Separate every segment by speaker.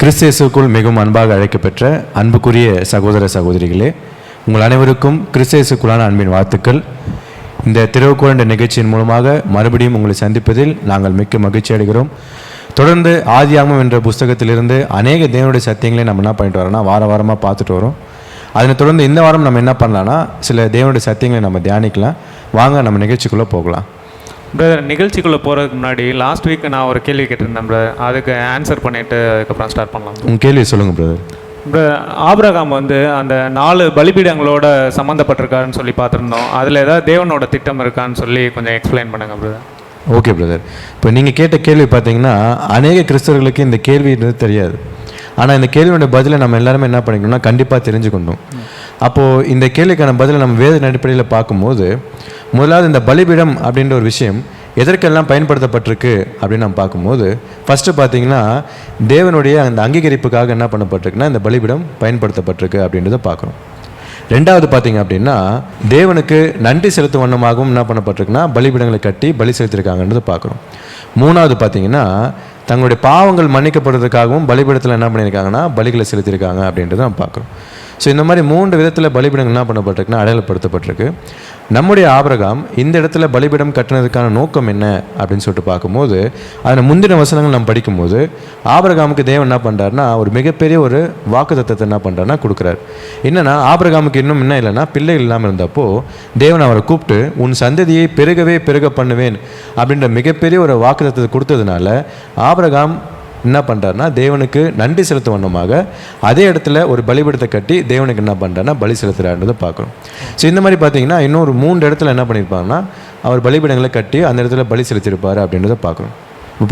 Speaker 1: கிறிஸ்தேசுக்குள் மிகவும் அன்பாக அழைக்கப்பெற்ற அன்புக்குரிய சகோதர சகோதரிகளே உங்கள் அனைவருக்கும் கிறிஸ்தேசுக்குள்ளான அன்பின் வாழ்த்துக்கள். இந்த திருவுக்குழண்ட நிகழ்ச்சியின் மூலமாக மறுபடியும் உங்களை சந்திப்பதில் நாங்கள் மிக்க மகிழ்ச்சி அடைகிறோம். தொடர்ந்து ஆதியாமம் என்ற புஸ்தகத்திலிருந்து அநேக தேவனுடைய சத்தியங்களை நம்ம என்ன பண்ணிட்டு வரோம்னா வார வாரமாக பார்த்துட்டு வரோம். அதனை தொடர்ந்து இந்த வாரம் நம்ம என்ன பண்ணலாம்னா சில தேவனுடைய சத்தியங்களை நம்ம தியானிக்கலாம். வாங்க நம்ம நிகழ்ச்சிக்குள்ளே போகலாம்.
Speaker 2: பிரதர் நிகழ்ச்சிக்குள்ளே போகிறதுக்கு முன்னாடி லாஸ்ட் வீக் நான் ஒரு கேள்வி கேட்டிருந்தேன் பிரதர் அதுக்கு ஆன்சர் பண்ணிவிட்டு அதுக்கப்புறம் ஸ்டார்ட் பண்ணலாம்.
Speaker 1: உங்கள் கேள்வி சொல்லுங்கள் பிரதர்
Speaker 2: பிரதர் ஆபிரகாம் வந்து அந்த நாலு பலிபீடங்களோட சம்மந்தப்பட்டிருக்காருன்னு சொல்லி பார்த்துருந்தோம். அதில் ஏதாவது தேவனோட திட்டம் இருக்கான்னு சொல்லி கொஞ்சம் எக்ஸ்பிளைன் பண்ணுங்க பிரதர்
Speaker 1: ஓகே பிரதர் இப்போ நீங்கள் கேட்ட கேள்வி பார்த்தீங்கன்னா அநேக கிறிஸ்தவர்களுக்கு இந்த கேள்வின்றது தெரியாது. ஆனால் இந்த கேள்வியோட பதிலை நம்ம எல்லாருமே என்ன பண்ணிக்கணும்னா கண்டிப்பாக தெரிஞ்சுக்கணும். அப்போது இந்த கேள்விக்கான பதிலை நம்ம வேத அடிப்படையில் பார்க்கும்போது முதலாவது இந்த பலிபீடம் அப்படின்ற ஒரு விஷயம் எதற்கெல்லாம் பயன்படுத்தப்பட்டிருக்கு அப்படின்னு நம்ம பார்க்கும்போது ஃபஸ்ட்டு பார்த்தீங்கன்னா தேவனுடைய அந்த அங்கீகரிப்புக்காக என்ன பண்ணப்பட்டிருக்குன்னா இந்த பலிபீடம் பயன்படுத்தப்பட்டிருக்கு அப்படின்றத பார்க்குறோம். ரெண்டாவது பார்த்தீங்க அப்படின்னா தேவனுக்கு நன்றி செலுத்தும் வண்ணமாகவும் என்ன பண்ணப்பட்டிருக்குன்னா பலிபீடங்களை கட்டி பலி செலுத்திருக்காங்கன்றதை பார்க்குறோம். மூணாவது பார்த்தீங்கன்னா தங்களுடைய பாவங்கள் மன்னிக்கப்படுறதுக்காகவும் பலிபீடத்தில் என்ன பண்ணியிருக்காங்கன்னா பலிகளை செலுத்தியிருக்காங்க அப்படின்றத நம்ம பார்க்குறோம். ஸோ இந்த மாதிரி மூன்று விதத்தில் பலிபீடங்கள் என்ன பண்ணப்பட்டிருக்குன்னா அடையாளப்படுத்தப்பட்டிருக்கு. நம்முடைய ஆபிரகாம் இந்த இடத்துல பலிபீடம் கட்டினதுக்கான நோக்கம் என்ன அப்படின்னு சொல்லிட்டு பார்க்கும்போது அதில் முந்தின வசனங்கள் நம்ம படிக்கும்போது ஆபரகாமுக்கு தேவன் என்ன பண்ணுறாருன்னா ஒரு மிகப்பெரிய ஒரு வாக்குத்தத்தத்தை என்ன பண்ணுறாருன்னா கொடுக்குறாரு. என்னென்னா ஆபரகாமுக்கு இன்னும் என்ன இல்லைன்னா பிள்ளைகள் இல்லாமல் இருந்தப்போ தேவன் அவரை கூப்பிட்டு உன் சந்ததியை பெருகவே பெருக பண்ணுவேன் அப்படின்ற மிகப்பெரிய ஒரு வாக்குத்தத்தத்தை கொடுத்ததுனால ஆபரகாம் என்ன பண்ணுறாருனா தேவனுக்கு நன்றி செலுத்தும் வண்ணமாக அதே இடத்துல ஒரு பலிபீடத்தை கட்டி தேவனுக்கு என்ன பண்ணுறாருனா பலி செலுத்துறாருன்றதை பார்க்குறோம் ஸோ இந்த மாதிரி பார்த்தீங்கன்னா இன்னொரு மூன்று இடத்துல என்ன பண்ணியிருப்பாருன்னா அவர் பலிபீடங்களை கட்டி அந்த இடத்துல பலி செலுத்தியிருப்பார் அப்படின்றத பார்க்குறோம்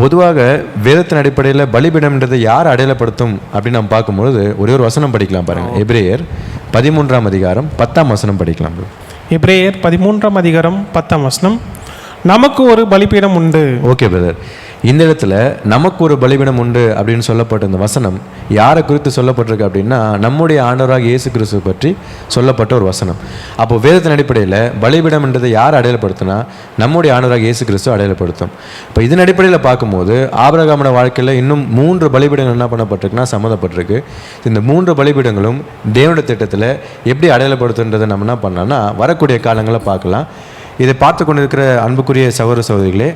Speaker 1: பொதுவாக வேதத்தின் அடிப்படையில் பலிபீடம்ன்றதை யார் அடையாளப்படுத்தும் அப்படின்னு நம்ம பார்க்கும்பொழுது ஒரே ஒரு வசனம் படிக்கலாம் பாருங்கள் எபிரேயர் பதிமூன்றாம் அதிகாரம் பத்தாம் வசனம் படிக்கலாம்.
Speaker 3: எபிரேயர் பதிமூன்றாம் அதிகாரம் பத்தாம் வசனம் நமக்கு ஒரு பலிபீடம் உண்டு.
Speaker 1: ஓகே பிரதர் இந்த இடத்துல நமக்கு ஒரு பலிபீடம் உண்டு அப்படின்னு சொல்லப்பட்ட இந்த வசனம் யாரை குறித்து சொல்லப்பட்டிருக்கு அப்படின்னா நம்முடைய ஆண்டவராக இயேசு கிறிஸ்துவை பற்றி சொல்லப்பட்ட ஒரு வசனம். அப்போ வேதத்தின் அடிப்படையில் பலிபீடம்ன்றதை யார் அடையாளப்படுத்தினா நம்முடைய ஆண்டவராக இயேசு கிறிஸ்து அடையாளப்படுத்தும். இப்போ இதன் அடிப்படையில் பார்க்கும்போது ஆபிரகாமோட வாழ்க்கையில் இன்னும் மூன்று பலிபீடங்கள் என்ன பண்ணப்பட்டிருக்குன்னா சம்மந்தப்பட்டிருக்கு. இந்த மூன்று பலிபீடங்களும் தேவனுடைய திட்டத்தில் எப்படி அடையாளப்படுத்துன்றதை நம்ம என்ன பண்ணோன்னா வரக்கூடிய காலங்களை பார்க்கலாம். இதை பார்த்து கொண்டிருக்கிற அன்புக்குரிய சகோதர சகோதரிகளே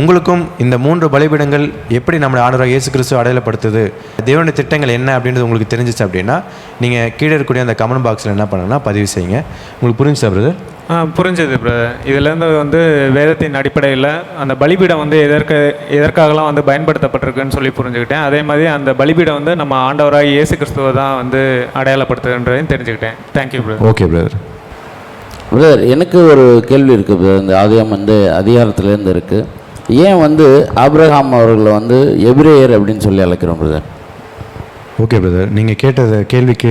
Speaker 1: உங்களுக்கும் இந்த மூன்று பலிபீடங்கள் எப்படி நம்மளை ஆண்டவராக இயேசு கிறிஸ்து அடையாளப்படுத்துது தேவனுடைய திட்டங்கள் என்ன அப்படின்றது உங்களுக்கு தெரிஞ்சிச்சு அப்படின்னா நீங்கள் கீழே இருக்கக்கூடிய அந்த கமெண்ட் பாக்ஸில் என்ன பண்ணுங்கன்னா பதிவு செய்யுங்க. உங்களுக்கு புரிஞ்சுச்சா பிரதர்
Speaker 2: ஆ புரிஞ்சது பிரதர் இதுலேருந்து வந்து வேதத்தின் அடிப்படையில் அந்த பலிபீடம் வந்து எதற்கு எதற்காகலாம் வந்து பயன்படுத்தப்பட்டிருக்குன்னு சொல்லி புரிஞ்சுக்கிட்டேன். அதே மாதிரி அந்த பலிபீடம் வந்து நம்ம ஆண்டவராக இயேசு கிறிஸ்துவை தான் வந்து அடையாளப்படுத்துதுன்றதையும் தெரிஞ்சுக்கிட்டேன். Thank you brother
Speaker 1: okay brother
Speaker 4: brother எனக்கு ஒரு கேள்வி இருக்குது பிரதர் இந்த ஆதியம் வந்து அதிகாரத்துலேருந்து இருக்குது ஏன் வந்து ஆபிரகாம் அவர்களை வந்து எபிரேயர் அப்படின்னு சொல்லி அழைக்கிறோம் பிரதர்
Speaker 1: ஓகே பிரதர் நீங்கள் கேட்ட கேள்விக்கு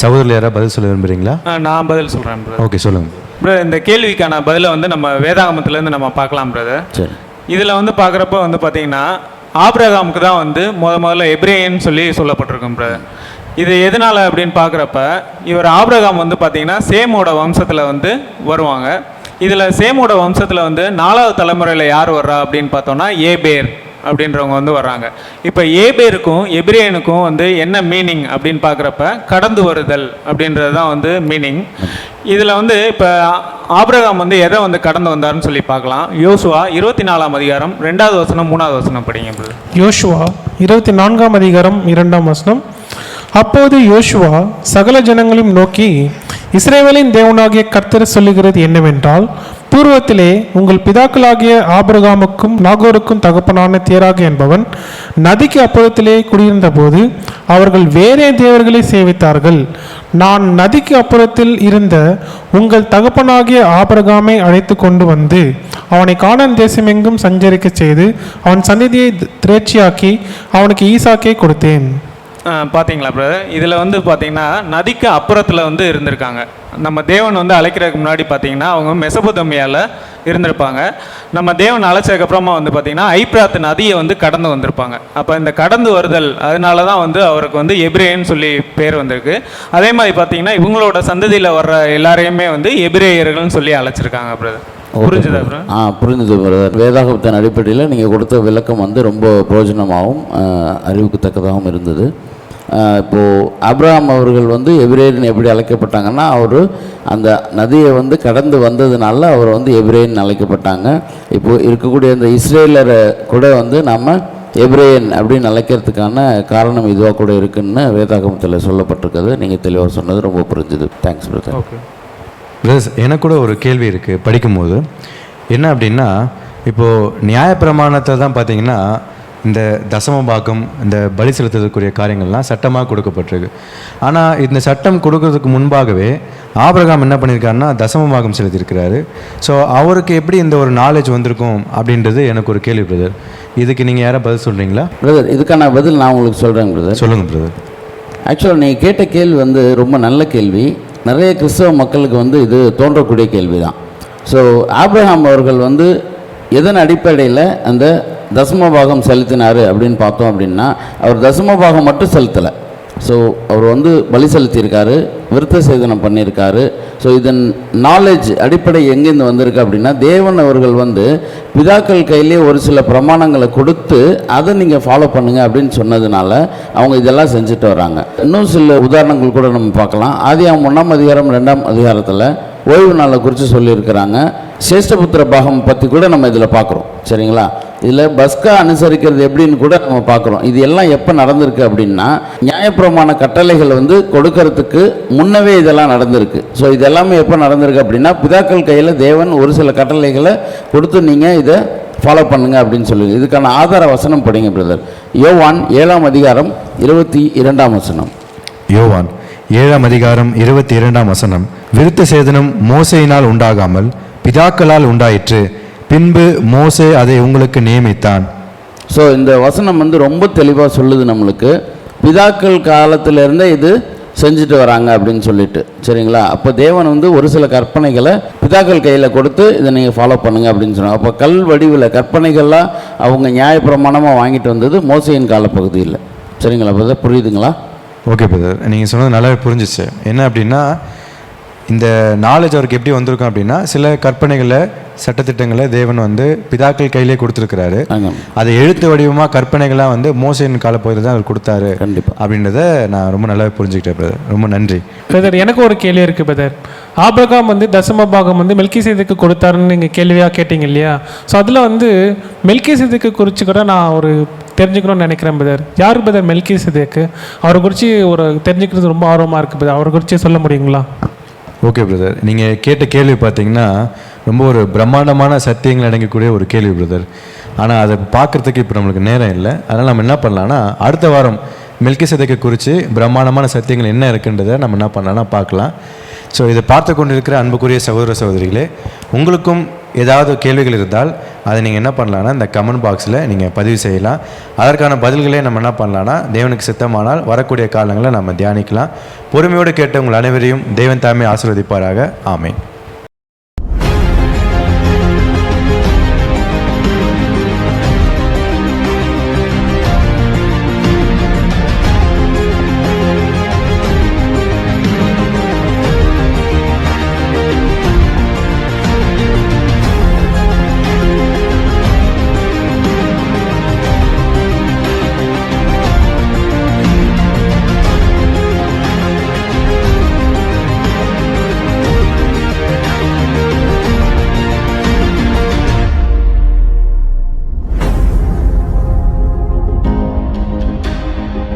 Speaker 1: சகோதரர் யாராவது பதில் சொல்ல விரும்புகிறீங்களா
Speaker 2: நான் பதில் சொல்கிறேன் பிரதர்
Speaker 1: ஓகே சொல்லுங்கள்
Speaker 2: பிரதர் இந்த கேள்விக்கான பதிலை வந்து நம்ம வேதாகமத்துலேருந்து நம்ம பார்க்கலாம் பிரதர்
Speaker 4: சரி.
Speaker 2: இதில் வந்து பார்க்குறப்ப வந்து பார்த்தீங்கன்னா ஆபிரகாமுக்கு தான் வந்து முத முதல்ல எப்ரேயன்னு சொல்லி சொல்லப்பட்டிருக்கும் பிரதர் இது எதனால் அப்படின்னு பார்க்குறப்ப இவர் ஆப்ரகாம் வந்து பார்த்தீங்கன்னா சேமோட வம்சத்தில் வந்து வருவாங்க. இதில் சேமோட வம்சத்தில் வந்து நாலாவது தலைமுறையில் யார் வர்றா அப்படின்னு பார்த்தோன்னா ஏபேர் அப்படின்றவங்க வந்து வர்றாங்க. இப்போ ஏபேருக்கும் எபிரேனுக்கும் வந்து என்ன மீனிங் அப்படின்னு பார்க்குறப்ப கடந்து வருதல் அப்படின்றது தான் வந்து மீனிங் இதில் வந்து இப்போ ஆபிரகாம் வந்து எதை வந்து கடந்து வந்தாருன்னு சொல்லி பார்க்கலாம். யோசுவா இருபத்தி நாலாம் அதிகாரம் ரெண்டாவது வசனம் மூணாவது வசனம் படிங்க
Speaker 3: யோசுவா இருபத்தி நான்காம் அதிகாரம் இரண்டாம் வசனம் அப்போது யோசுவா சகல ஜனங்களையும் நோக்கி இஸ்ரேவேலின் தேவனாகிய கர்த்தர் சொல்லுகிறது என்னவென்றால் பூர்வத்திலே உங்கள் பிதாக்களாகிய ஆபிரகாமுக்கும் நாகோருக்கும் தகப்பனான தேராக என்பவன் நதிக்கு அப்புறத்திலே குடியிருந்தபோது அவர்கள் வேறே தேவர்களை சேவித்தார்கள். நான் நதிக்கு அப்புறத்தில் இருந்த உங்கள் தகப்பனாகிய ஆபிரகாமை அழைத்து கொண்டு வந்து அவனை காணன் தேசமெங்கும் சஞ்சரிக்கச் செய்து அவன் சந்நிதியை திரேட்சியாக்கி அவனுக்கு ஈசாக்கை கொடுத்தேன்.
Speaker 2: ஆ, பாத்தீங்களா பிரதர் இதில் வந்து பார்த்தீங்கன்னா நதிக்கு அப்புறத்தில் வந்து இருந்திருக்காங்க. நம்ம தேவன் வந்து அழைக்கிறதுக்கு முன்னாடி பார்த்தீங்கன்னா அவங்க மெசபோதமியாவில் இருந்திருப்பாங்க. நம்ம தேவன் அழைச்சதுக்கப்புறமா வந்து பார்த்தீங்கன்னா ஐப்ராத் நதியை வந்து கடந்து வந்திருப்பாங்க. அப்போ இந்த கடந்து வருதல் அதனால தான் வந்து அவருக்கு வந்து எபிரேயன்னு சொல்லி பேர் வந்திருக்கு. அதே மாதிரி பார்த்தீங்கன்னா இவங்களோட சந்ததியில் வர்ற எல்லாரையுமே வந்து எபிரேயர்கள்னு சொல்லி அழைச்சிருக்காங்க பிரதர் புரிஞ்சுதா ப்ரோ
Speaker 4: ஆ புரிஞ்சுது பிரதர் வேதாகமத்தின் அடிப்படையில் நீங்கள் கொடுத்த விளக்கம் வந்து ரொம்ப பிரயோஜனமாகவும் அறிவுக்கு தக்கதாகவும் இருந்தது. இப்போது இப்போ அவர்கள் வந்து எபிரேயர்னு எப்படி அழைக்கப்பட்டாங்கன்னா அவர் அந்த நதியை வந்து கடந்து வந்ததுனால அவர் வந்து எபிரேன் அழைக்கப்பட்டாங்க. இப்போது இருக்கக்கூடிய இந்த இஸ்ரேலரை கூட வந்து நம்ம எபிரேயன் அப்படின்னு அழைக்கிறதுக்கான காரணம் இதுவாக கூட இருக்குன்னு வேதாகமத்தில் சொல்லப்பட்டிருக்கிறது நீங்கள் தெளிவாக சொன்னது ரொம்ப புரிஞ்சுது. தேங்க்ஸ் பிரதர்
Speaker 3: ஓகே
Speaker 1: பிரதர்ஸ் எனக்கு கூட ஒரு கேள்வி இருக்குது படிக்கும்போது என்ன அப்படின்னா இப்போது நியாயப்பிரமாணத்தில் தான் பார்த்தீங்கன்னா இந்த தசமபாகம் இந்த பலி செலுத்துறதுக்குரிய காரியங்கள்லாம் சட்டமாக கொடுக்கப்பட்டிருக்கு. ஆனால் இந்த சட்டம் கொடுக்கறதுக்கு முன்பாகவே ஆபிரகாம் என்ன பண்ணியிருக்காருன்னா தசமபாகம் செலுத்தியிருக்கிறாரு. ஸோ அவருக்கு எப்படி இந்த ஒரு நாலேஜ் வந்திருக்கும் அப்படின்றது எனக்கு ஒரு கேள்வி பிரதர் இதுக்கு நீங்கள் யாரை பதில் சொல்கிறீங்களா
Speaker 4: பிரதர் இதுக்கான பதில் நான் உங்களுக்கு சொல்கிறேன் பிரதர்
Speaker 1: சொல்லுங்கள் பிரதர்
Speaker 4: ஆக்சுவலாக நீங்கள் கேட்ட கேள்வி வந்து ரொம்ப நல்ல கேள்வி. நிறைய கிறிஸ்தவ மக்களுக்கு வந்து இது தோன்றக்கூடிய கேள்வி தான் ஸோ ஆப்ரஹாம் அவர்கள் வந்து எதன் அடிப்படையில் அந்த தசமபாகம் செலுத்தினார் அப்படின்னு பார்த்தோம் அப்படின்னா அவர் தசமபாகம் மட்டும் செலுத்தலை. ஸோ அவர் வந்து பலி செலுத்தியிருக்காரு விருத்த சேதனம் பண்ணியிருக்காரு. ஸோ இதன் நாலேஜ் அடிப்படை எங்கேருந்து வந்திருக்கு அப்படின்னா தேவன் அவர்கள் வந்து பிதாக்கள் கையிலே ஒரு சில பிரமாணங்களை கொடுத்து அதை நீங்கள் ஃபாலோ பண்ணுங்கள் அப்படின்னு சொன்னதுனால அவங்க இதெல்லாம் செஞ்சுட்டு வராங்க. இன்னும் சில உதாரணங்கள் கூட நம்ம பார்க்கலாம். ஆதியாம் ஒன்றாம் அதிகாரம் ரெண்டாம் அதிகாரத்தில் ஓய்வு நாளை குறித்து சொல்லியிருக்கிறாங்க. சேஷ்டபுத்திர பாகம் பற்றி கூட நம்ம இதில் பார்க்குறோம். சரிங்களா? இதில் பஸ்கா அனுசரிக்கிறது எப்படின்னு கூட நம்ம பார்க்குறோம். இது எல்லாம் எப்போ நடந்திருக்கு அப்படின்னா நியாயப்பிரமான கட்டளைகள் வந்து கொடுக்கறதுக்கு முன்னவே இதெல்லாம் நடந்திருக்கு. ஸோ இதெல்லாமே எப்போ நடந்திருக்கு அப்படின்னா பிதாக்கள் கையில் தேவன் ஒரு சில கட்டளைகளை கொடுத்து நீங்கள் இதை ஃபாலோ பண்ணுங்க அப்படின்னு சொல்லுங்க இதுக்கான ஆதார வசனம் படிங்க பிரதர் யோவான் ஏழாம் அதிகாரம் இருபத்தி இரண்டாம் வசனம்.
Speaker 1: யோவான் ஏழாம் அதிகாரம் இருபத்தி இரண்டாம் வசனம். விருத்த சேதனம் மோசையினால் உண்டாகாமல் பிதாக்களால் உண்டாயிற்று. பின்பு மோசே அதை உங்களுக்கு நியமித்தான்.
Speaker 4: ஸோ இந்த வசனம் வந்து ரொம்ப தெளிவாக சொல்லுது நம்மளுக்கு. பிதாக்கள் காலத்திலேருந்தே இது செஞ்சுட்டு வராங்க அப்படின்னு சொல்லிட்டு. சரிங்களா? அப்போ தேவன் வந்து ஒரு சில கற்பனைகளை பிதாக்கள் கையில் கொடுத்து இதை நீங்கள் ஃபாலோ பண்ணுங்க அப்படின்னு சொன்னாங்க. அப்போ கல் வடிவில் கற்பனைகள்லாம் அவங்க நியாயப்பிரமாணமாக வாங்கிட்டு வந்தது மோசையின் காலப்பகுதியில். சரிங்களா பிரதர் புரியுதுங்களா?
Speaker 1: ஓகே பிரதர் நீங்கள் சொன்னது நல்லாவே புரிஞ்சிச்சு. என்ன அப்படின்னா இந்த நாலேஜ் அவருக்கு எப்படி வந்திருக்கும் அப்படின்னா சில கற்பனைகளை சட்டத்திட்டங்களை தேவன் வந்து பிதாக்கள் கையிலே கொடுத்துருக்கிறாரு. அதை எழுத்து வடிவமாக கற்பனைகளாக வந்து மோசையின் காலப்பகுதியில் தான் அவர் கொடுத்தாரு.
Speaker 4: கண்டிப்பாக
Speaker 1: அப்படின்றத நான் ரொம்ப நல்லாவே புரிஞ்சுக்கிட்டேன் பிரதர் ரொம்ப நன்றி.
Speaker 3: பிரதர் எனக்கு ஒரு கேள்வி இருக்கு பிரதர் ஆபிரகாம் வந்து தசம பாகம் வந்து மெல்கிசேதுக்கு கொடுத்தாருன்னு நீங்கள் கேள்வியாக கேட்டீங்க இல்லையா? ஸோ அதில் வந்து மெல்கிசேதுக்கு குறித்து கூட நான் ஒரு தெரிஞ்சுக்கணும்னு நினைக்கிறேன் பிரதர் யார் பிரதர் மெல்கிசேதுக்கு? அவரை குறித்து ஒரு தெரிஞ்சுக்கிறது ரொம்ப ஆர்வமாக இருக்குது பிரதர் அவரை குறித்து சொல்ல முடியுங்களா?
Speaker 1: ஓகே பிரதர் நீங்கள் கேட்ட கேள்வி பார்த்தீங்கன்னா ரொம்ப ஒரு பிரம்மாண்டமான சத்தியங்கள் அடங்கக்கூடிய ஒரு கேள்வி பிரதர் ஆனால் அதை பார்க்குறதுக்கு இப்போ நம்மளுக்கு நேரம் இல்லை. அதனால் நம்ம என்ன பண்ணலான்னா அடுத்த வாரம் மில்கி சதைக்கு குறித்து பிரம்மாண்டமான சத்தியங்கள் என்ன இருக்குன்றதை நம்ம என்ன பண்ணலாம்னா பார்க்கலாம். ஸோ இதை பார்த்து கொண்டிருக்கிற அன்புக்குரிய சகோதர சகோதரிகளே உங்களுக்கும் ஏதாவது கேள்விகள் இருந்தால் அதை நீங்கள் என்ன பண்ணலான்னா இந்த கமெண்ட் பாக்ஸில் நீங்கள் பதிவு செய்யலாம். அதற்கான பதில்களே நம்ம என்ன பண்ணலான்னா தேவனுக்கு சித்தமானால் வரக்கூடிய காலங்களில் நம்ம தியானிக்கலாம். பொறுமையோடு கேட்ட உங்கள் அனைவரையும் தேவன் தாமே ஆசீர்வதிப்பாராக. ஆமேன்.